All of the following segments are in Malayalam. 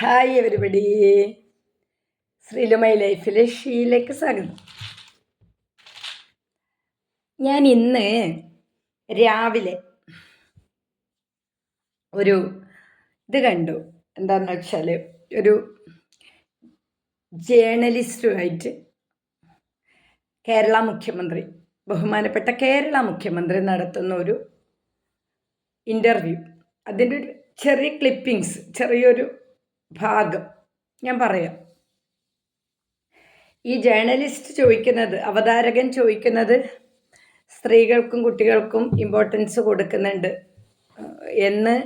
ഹായ് എവരിബഡി ശ്രീലുമൈ ലൈഫിലെ ഷീയിലേക്ക് സ്വാഗതം. ഞാൻ ഇന്ന് രാവിലെ ഒരു ഇത് കണ്ടു. എന്താണെന്ന് വെച്ചാൽ ഒരു ജേർണലിസ്റ്റുമായിട്ട് കേരള മുഖ്യമന്ത്രി ബഹുമാനപ്പെട്ട കേരള മുഖ്യമന്ത്രി നടത്തുന്ന ഒരു ഇന്റർവ്യൂ അതിന്റെ ഒരു ചെറിയ ക്ലിപ്പിങ്സ് ചെറിയൊരു ഭാഗം. ഞാൻ പറയാം. ഈ ജേർണലിസ്റ്റ് ചോദിക്കുന്നത് അവതാരകൻ ചോദിക്കുന്നത് സ്ത്രീകൾക്കും കുട്ടികൾക്കും ഇമ്പോർട്ടൻസ് കൊടുക്കുന്നുണ്ട്. എന്ന്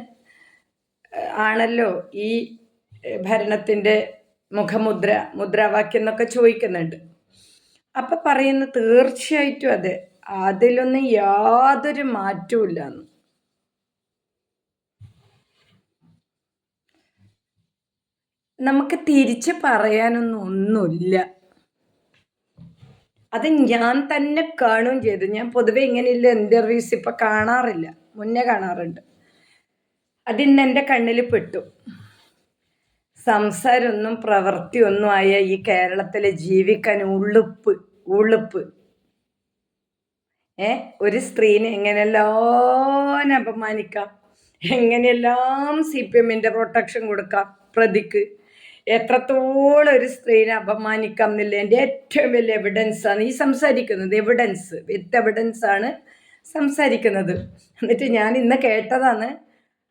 ആണല്ലോ ഈ ഭരണത്തിന്റെ മുഖമുദ്ര മുദ്രാവാക്യം എന്നൊക്കെ ചോദിക്കുന്നുണ്ട്. അപ്പം പറയുന്നത് തീർച്ചയായിട്ടും അതെ. അതിലൊന്നും യാതൊരു മാറ്റവും നമുക്ക് തിരിച്ച് പറയാനൊന്നും ഒന്നുമില്ല. അത് ഞാൻ തന്നെ കാണുകയും ചെയ്തു. ഞാൻ പൊതുവെ ഇങ്ങനെയുള്ള ഇന്റർവ്യൂസ് ഇപ്പം കാണാറില്ല. മുന്നേ കാണാറുണ്ട്. അതിന്ന് എന്റെ കണ്ണിൽ പെട്ടു. സംസാരമൊന്നും പ്രവൃത്തിയൊന്നും ആയ ഈ കേരളത്തിലെ ജീവിക്കാൻ ഉള്ളുപ്പ് ഉളുപ്പ്. ഏ? ഒരു സ്ത്രീനെ എങ്ങനെയെല്ലാം അപമാനിക്കാം? എങ്ങനെയെല്ലാം സി പി എമ്മിന്റെ പ്രൊട്ടക്ഷൻ കൊടുക്കാം? പ്രതിക്ക്. എത്രത്തോളം ഒരു സ്ത്രീനെ അപമാനിക്കാം എന്നുള്ളതിന്റെ ഏറ്റവും വലിയ എവിഡൻസാണ് ഈ സംസാരിക്കുന്നത് എവിഡൻസ് വിത്ത് എവിഡൻസ് ആണ് സംസാരിക്കുന്നത്. എന്നിട്ട് ഞാൻ ഇന്ന് കേട്ടതാണ്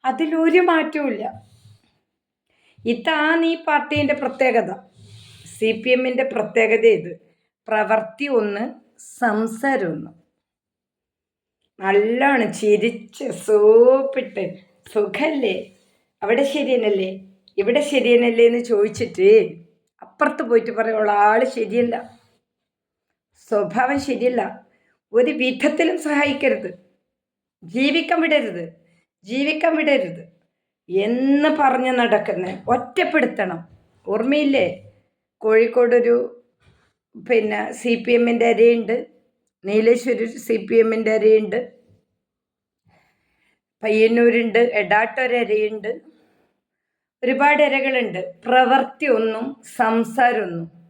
അതിലൊരു മാറ്റവും ഇതാണ് ഈ പാർട്ടീന്റെ പ്രത്യേകത. സി പി എമ്മിന്റെ പ്രത്യേകത ഇത്. പ്രവർത്തി ഒന്ന് സംസാരം ഒന്ന്. നല്ലോണം ചിരിച്ച് സൂപ്പിട്ട്. സുഖല്ലേ? അവിടെ ശരിയനല്ലേ ഇവിടെ ശരിയനല്ലേ എന്ന് ചോദിച്ചിട്ട് അപ്പുറത്ത് പോയിട്ട് പറയുള്ള ആൾ ശരിയല്ല. സ്വഭാവം ശരിയല്ല. ഒരു വിധത്തിലും സഹായിക്കരുത്. ജീവിക്കാൻ വിടരുത്. ജീവിക്കാൻ വിടരുത്. എന്ന് പറഞ്ഞ് നടക്കുന്ന. ഒറ്റപ്പെടുത്തണം. ഓർമ്മയില്ലേ? കോഴിക്കോടൊരു പിന്നെ സി പി എമ്മിന്റെ അരയുണ്ട്. നീലേശ്വരി സി പി എമ്മിന്റെ അരയുണ്ട്. പയ്യന്നൂരുണ്ട്. എടാട്ടൊരരയുണ്ട് ഒരുപാട് ഇരകളുണ്ട്. പ്രവൃത്തി ഒന്നും സംസാരമൊന്നും.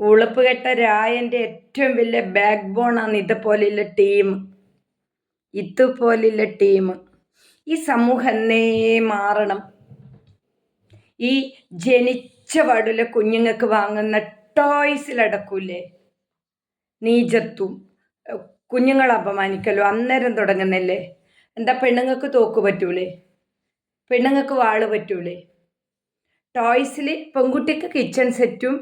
ഉളുപ്പ് കെട്ട രായന്റെ ഏറ്റവും വലിയ ബാക്ക് ആണ് ഇതുപോലെയുള്ള ടീം ഇതുപോലെയുള്ള ടീം ഈ സമൂഹം എന്നേ മാറണം. ഈ ജനിച്ച വടുല കുഞ്ഞുങ്ങൾക്ക് വാങ്ങുന്ന ടോയ്സിലടക്കൂലേ നീചത്വം. കുഞ്ഞുങ്ങളെ അപമാനിക്കലോ? അന്നേരം തുടങ്ങുന്നല്ലേ? എന്താ പെണ്ണുങ്ങൾക്ക് തോക്ക് പറ്റൂലേ? പെണ്ണുങ്ങൾക്ക് വാൾ പറ്റൂലേ? ടോയ്സിൽ പെൺകുട്ടിക്ക് കിച്ചൺ സെറ്റും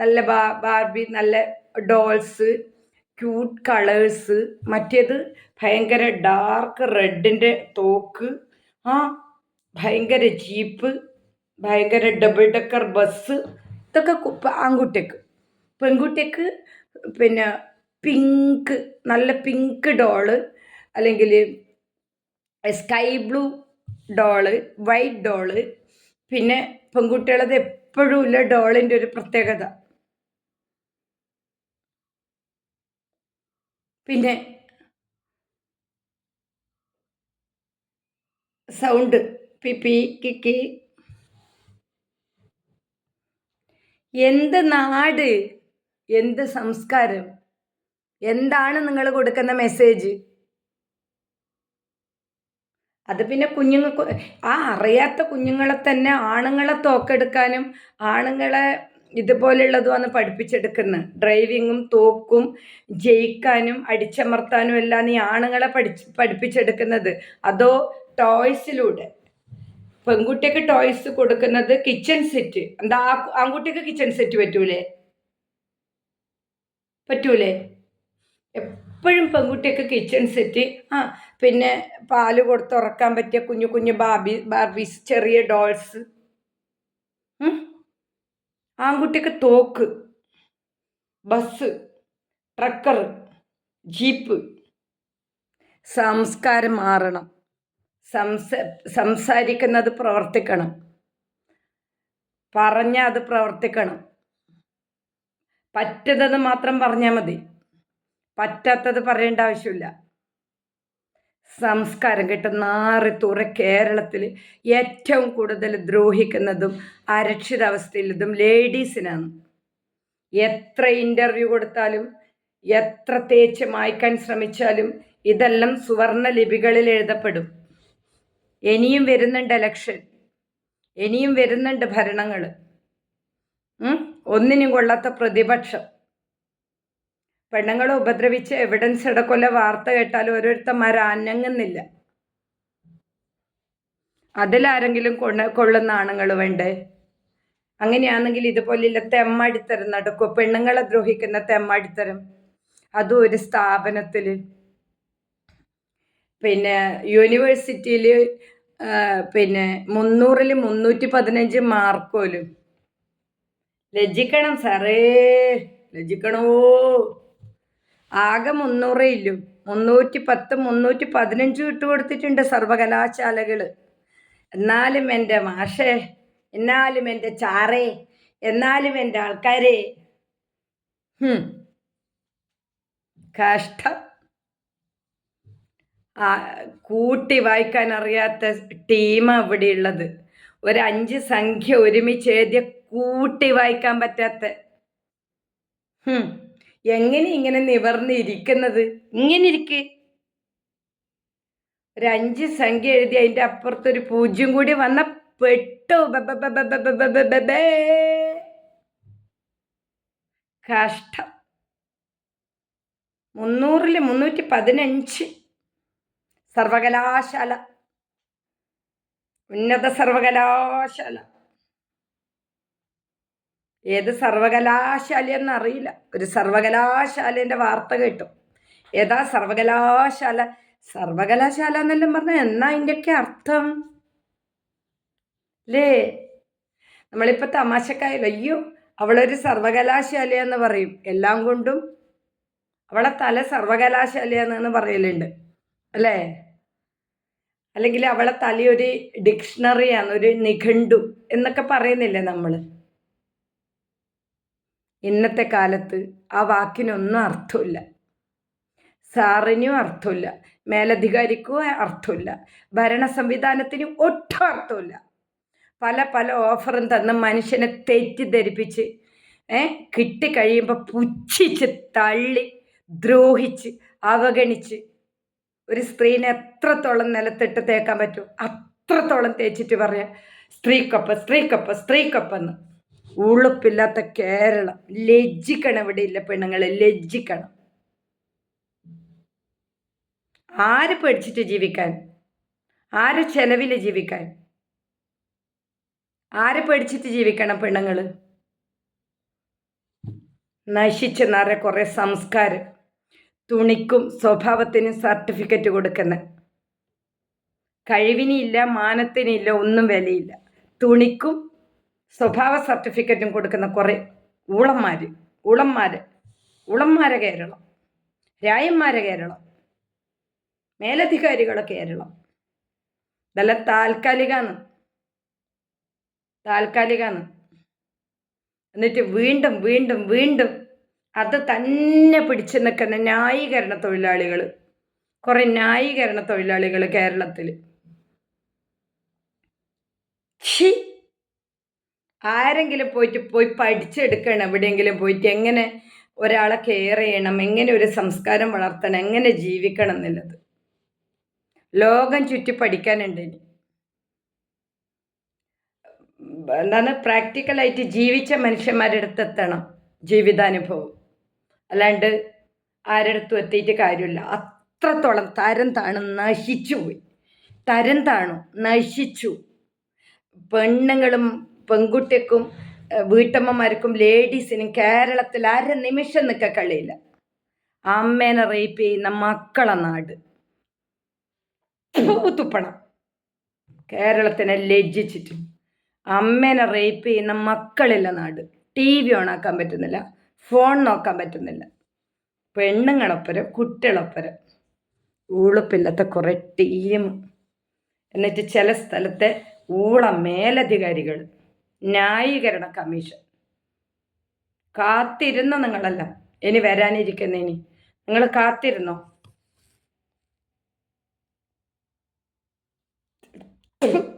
നല്ല ബാ ബാർബി നല്ല ഡോൾസ് ക്യൂട്ട് കളേഴ്സ് മറ്റേത് ഭയങ്കര ഡാർക്ക് റെഡിന്റെ തോക്ക് ആ ഭയങ്കര ജീപ്പ് ഭയങ്കര ഡബിൾ ഡെക്കർ ബസ് ഇതൊക്കെ ആൺകുട്ടിക്ക്. പെൺകുട്ടിക്ക് പിന്നെ പിങ്ക് നല്ല പിങ്ക് ഡോൾ അല്ലെങ്കിൽ sky blue doll white doll. പിന്നെ പെൺകുട്ടികളത് എപ്പോഴും ഇല്ല ഡോളിന്റെ ഒരു പ്രത്യേകത. പിന്നെ സൗണ്ട് പിപ്പി കിക്കി എന്ത് നാട് എന്ത് സംസ്കാരം എന്താണ് നിങ്ങൾ കൊടുക്കുന്ന മെസ്സേജ്? അത് പിന്നെ കുഞ്ഞുങ്ങൾ ആ അറിയാത്ത കുഞ്ഞുങ്ങളെ തന്നെ ആണുങ്ങളെ തോക്കെടുക്കാനും ആണുങ്ങളെ ഇതുപോലെയുള്ളതുമാണ് പഠിപ്പിച്ചെടുക്കുന്നത് ഡ്രൈവിങ്ങും തോക്കും ജയിക്കാനും അടിച്ചമർത്താനും എല്ലാം ഈ ആണുങ്ങളെ പഠിച്ച് പഠിപ്പിച്ചെടുക്കുന്നത്. അതോ ടോയ്സിലൂടെ. പെൺകുട്ടിക്ക് ടോയ്സ് കൊടുക്കുന്നത് കിച്ചൺ സെറ്റ്. എന്താ ആൺകുട്ടിക്ക് കിച്ചൺ സെറ്റ് പറ്റൂലേ? പറ്റൂലേ? എപ്പോഴും പെൺകുട്ടിയൊക്കെ കിച്ചൺ സെറ്റ് ആ പിന്നെ പാൽ കൊടുത്ത് ഉറക്കാൻ പറ്റിയ കുഞ്ഞു കുഞ്ഞു ബാബി ബാർബീസ് ചെറിയ ഡോൾസ് ആൺകുട്ടിയൊക്കെ തോക്ക് ബസ് ട്രക്കർ ജീപ്പ് സംസ്കാരം മാറണം. സംസ സംസാരിക്കുന്നത് പ്രവർത്തിക്കണം. പറഞ്ഞ അത് പ്രവർത്തിക്കണം. പറ്റുന്നത് മാത്രം പറഞ്ഞാൽ മതി. പറ്റാത്തത് പറയേണ്ട ആവശ്യമില്ല. സംസ്കാരം കെട്ട് നാറിത്തൂറ കേരളത്തിൽ ഏറ്റവും കൂടുതൽ ദ്രോഹിക്കുന്നതും അരക്ഷിതാവസ്ഥയിലതും ലേഡീസിനാണ്. എത്ര ഇന്റർവ്യൂ കൊടുത്താലും എത്ര തേച്ച് മായ്ക്കാൻ ശ്രമിച്ചാലും ഇതെല്ലാം സുവർണ ലിപികളിൽ എഴുതപ്പെടും. ഇനിയും വരുന്നുണ്ട് എലക്ഷൻ ഇനിയും വരുന്നുണ്ട് ഭരണങ്ങൾ ഒന്നിനും കൊള്ളാത്ത പ്രതിപക്ഷം. പെണ്ണുങ്ങളെ ഉപദ്രവിച്ച് എവിഡൻസ് ഇടക്കൊല്ല വാർത്ത കേട്ടാൽ ഓരോരുത്തന്മാർ അനങ്ങുന്നില്ല. അതിലാരെങ്കിലും കൊണ്ട കൊള്ളുന്ന ആണുങ്ങൾ വേണ്ടേ? അങ്ങനെയാണെങ്കിൽ ഇതുപോലെയുള്ള തെമ്മടിത്തരം നടക്കും പെണ്ണുങ്ങളെ ദ്രോഹിക്കുന്ന തെമ്മടിത്തരം. അതും ഒരു സ്ഥാപനത്തിൽ പിന്നെ യൂണിവേഴ്സിറ്റിയിൽ പിന്നെ മുന്നൂറിൽ മുന്നൂറ്റി പതിനഞ്ച് മാർക്ക് പോലും ലജ്ജിക്കണം സാറേ ലജ്ജിക്കണോ? ആകെ മുന്നൂറേ ഇല്ലു. മുന്നൂറ്റി പത്ത് മുന്നൂറ്റി പതിനഞ്ച് ഇട്ട് കൊടുത്തിട്ടുണ്ട് സർവകലാശാലകൾ എന്നാലും എന്റെ മാഷേ എന്നാലും എന്റെ ചാറേ എന്നാലും എന്റെ ആൾക്കാരെ. കഷ്ടം. കൂട്ടി വായിക്കാൻ അറിയാത്ത ടീമാണ് ഇവിടെ ഉള്ളത്. ഒരു അഞ്ച് സംഖ്യ ഒരുമിച്ച് എഴുതിയ കൂട്ടി വായിക്കാൻ പറ്റാത്ത. എങ്ങനെ ഇങ്ങനെ നിവർന്നിരിക്കുന്നത് ഇങ്ങനെ ഇരിക്ക്. ഒരു അഞ്ച് സംഖ്യ എഴുതി അതിന്റെ അപ്പുറത്തൊരു പൂജ്യം കൂടി വന്ന പെട്ടു. കഷ്ടം. മുന്നൂറിൽ മുന്നൂറ്റി പതിനഞ്ച്. സർവകലാശാല. ഉന്നത സർവകലാശാല. ഏത് സർവകലാശാല അറിയില്ല ഒരു സർവകലാശാലേന്റെ വാർത്ത കേട്ടു. ഏതാ സർവകലാശാല? സർവകലാശാല എന്നെല്ലാം പറഞ്ഞാൽ എന്നാ അതിന്റെയൊക്കെ അർത്ഥം? അല്ലേ നമ്മളിപ്പോൾ തമാശക്കായല്ലോ. അയ്യോ അവളൊരു സർവകലാശാലയെന്ന് പറയും. എല്ലാം കൊണ്ടും അവളെ തല സർവകലാശാലയാണെന്ന് പറയലുണ്ട്. അല്ലേ? അല്ലെങ്കിൽ അവളെ തലയൊരു ഡിക്ഷണറിയാണ് ഒരു നിഘണ്ടു എന്നൊക്കെ പറയുന്നില്ലേ നമ്മൾ ഇന്നത്തെ കാലത്ത് ആ വാക്കിനൊന്നും അർത്ഥമില്ല. സാറിനും അർത്ഥമില്ല. മേലധികാരിക്കും അർത്ഥമില്ല. ഭരണ സംവിധാനത്തിന് ഒട്ടും അർത്ഥമില്ല. പല പല ഓഫറും തന്ന മനുഷ്യനെ തെറ്റിദ്ധരിപ്പിച്ച് ഏഹ് കിട്ടിക്കഴിയുമ്പോൾ പുച്ഛിച്ച് തള്ളി ദ്രോഹിച്ച് അവഗണിച്ച് ഒരു സ്ത്രീനെ എത്രത്തോളം നിലത്തിട്ട് തേക്കാൻ പറ്റും? അത്രത്തോളം തേച്ചിട്ട് പറയാം സ്ത്രീക്കൊപ്പം സ്ത്രീക്കൊപ്പം സ്ത്രീക്കൊപ്പം ഉളുപ്പില്ലാത്ത കേരളം. ലജ്ജിക്കണം ഇവിടെ ഇല്ല പെണ്ണുങ്ങളെ ലജ്ജിക്കണം. ആര് പഠിച്ചിട്ട് ജീവിക്കാൻ? ആര് ചെലവിൽ ജീവിക്കാൻ? ആര് പഠിച്ചിട്ട് ജീവിക്കണം പെണ്ണുങ്ങൾ നശിച്ച് നിറ കുറേ സംസ്കാരം. തുണിക്കും സ്വഭാവത്തിനും സർട്ടിഫിക്കറ്റ് കൊടുക്കുന്ന. കഴിവിനില്ല മാനത്തിനില്ല ഒന്നും വിലയില്ല. തുണിക്കും സ്വഭാവ സർട്ടിഫിക്കറ്റും കൊടുക്കുന്ന കുറേ ഊളന്മാർ ഊളന്മാർ ഉളന്മാര കേരളം രായന്മാരെ കേരളം മേലധികാരികളെ കേരളം. ഇതെല്ലാം താൽക്കാലികമാണ് താൽക്കാലികമാണ് എന്നിട്ട് വീണ്ടും വീണ്ടും വീണ്ടും അത് തന്നെ പിടിച്ചു നിൽക്കുന്ന ന്യായീകരണ തൊഴിലാളികൾ കുറേ ന്യായീകരണ തൊഴിലാളികൾ കേരളത്തിൽ ഛി! ആരെങ്കിലും പോയിട്ട് പോയി പഠിച്ചെടുക്കണം എവിടെയെങ്കിലും പോയിട്ട് എങ്ങനെ ഒരാളെ കെയർ ചെയ്യണം എങ്ങനെ ഒരു സംസ്കാരം വളർത്തണം എങ്ങനെ ജീവിക്കണം എന്നുള്ളത്. ലോകം ചുറ്റി പഠിക്കാനുണ്ട് ഇനി. എന്താണ്? പ്രാക്ടിക്കലായിട്ട് ജീവിച്ച മനുഷ്യന്മാരുടെ അടുത്ത് എത്തണം ജീവിതാനുഭവം. അല്ലാണ്ട് ആരടുത്തും എത്തിയിട്ട് കാര്യമില്ല. അത്രത്തോളം തരം താണു നശിച്ചു പോയി തരം താണു നശിച്ചു. പെണ്ണുങ്ങളും പെൺകുട്ടിക്കും വീട്ടമ്മമാർക്കും ലേഡീസിനും കേരളത്തിൽ അര നിമിഷം നിൽക്കാൻ കഴിയില്ല. അമ്മേനെ റേപ്പ് ചെയ്യുന്ന മക്കളെ നാട്. തുപ്പണം കേരളത്തിനെ ലജ്ജിച്ചിട്ട് അമ്മേനെ റേപ്പ് ചെയ്യുന്ന മക്കളില്ല നാട്. ടി വി ഓണാക്കാൻ പറ്റുന്നില്ല ഫോൺ നോക്കാൻ പറ്റുന്നില്ല. പെണ്ണുങ്ങളൊപ്പരം കുട്ടികളൊപ്പരം ഊളപ്പില്ലാത്ത കുറേ ടീം. എന്നിട്ട് ചില സ്ഥലത്തെ ഊള മേലധികാരികൾ ന്യായീകരണ കമ്മീഷൻ കാത്തിരുന്ന നിങ്ങളല്ല ഇനി വരാനിരിക്കുന്ന ഇനി നിങ്ങൾ കാത്തിരുന്നോ Thank you.